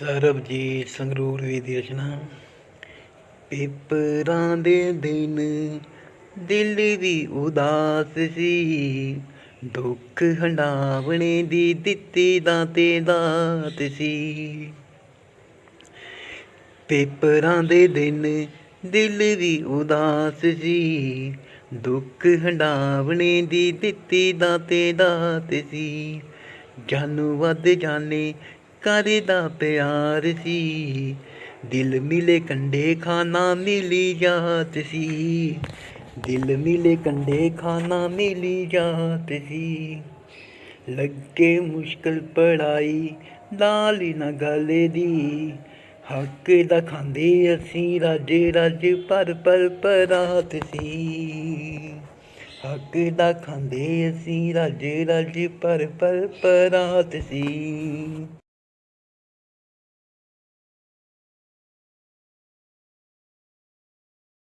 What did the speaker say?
ਸਰਬਜੀਤ ਸੰਗਰੂਰ ਵੀ ਦੀ ਰਚਨਾ। ਪੇਪਰਾਂ ਦੇ ਦਿਨ ਦਿਲ ਵੀ ਉਦਾਸ ਸੀ। ਦੁੱਖ ਹੰਡਾਵਣੇ ਦੀ ਦਿੱਤੀ ਦਾਤੇ ਦਾਤ ਸੀ। ਪੇਪਰਾਂ ਦੇ ਦਿਨ ਦਿਲ ਵੀ ਉਦਾਸ ਸੀ। ਦੁੱਖ ਹੰਡਾਵਣੇ ਦੀ ਦਿੱਤੀ ਦਾਤੇ ਦਾਤ ਸੀ। ਜਾਨੂ ਵੱਧ ਜਾਣੇ ਕਰਦਾ ਪਿਆਰ ਸੀ। ਦਿਲ ਮਿਲੇ ਕੰਡੇ ਖਾਣਾ ਮਿਲੀ ਜਾਤ ਸੀ। ਦਿਲ ਮਿਲੇ ਕੰਡੇ ਖਾਣਾ ਮਿਲੀ ਜਾਤ ਸੀ। ਲੱਗੇ ਮੁਸ਼ਕਲ ਪੜਾਈ ਲਾਲੀ ਨਾ ਗੱਲ ਦੀ। ਹੱਕ ਦਾ ਖਾਂਦੇ ਅਸੀਂ, ਰਾਜੇ ਰਾਜ ਪਰ ਪਰ ਪਰਾਤ ਸੀ। ਹੱਕ ਦਾ ਖਾਂਦੇ ਅਸੀਂ, ਰਾਜੇ ਰਾਜ ਪਰ ਪਰ ਪਰਾਤ ਸੀ।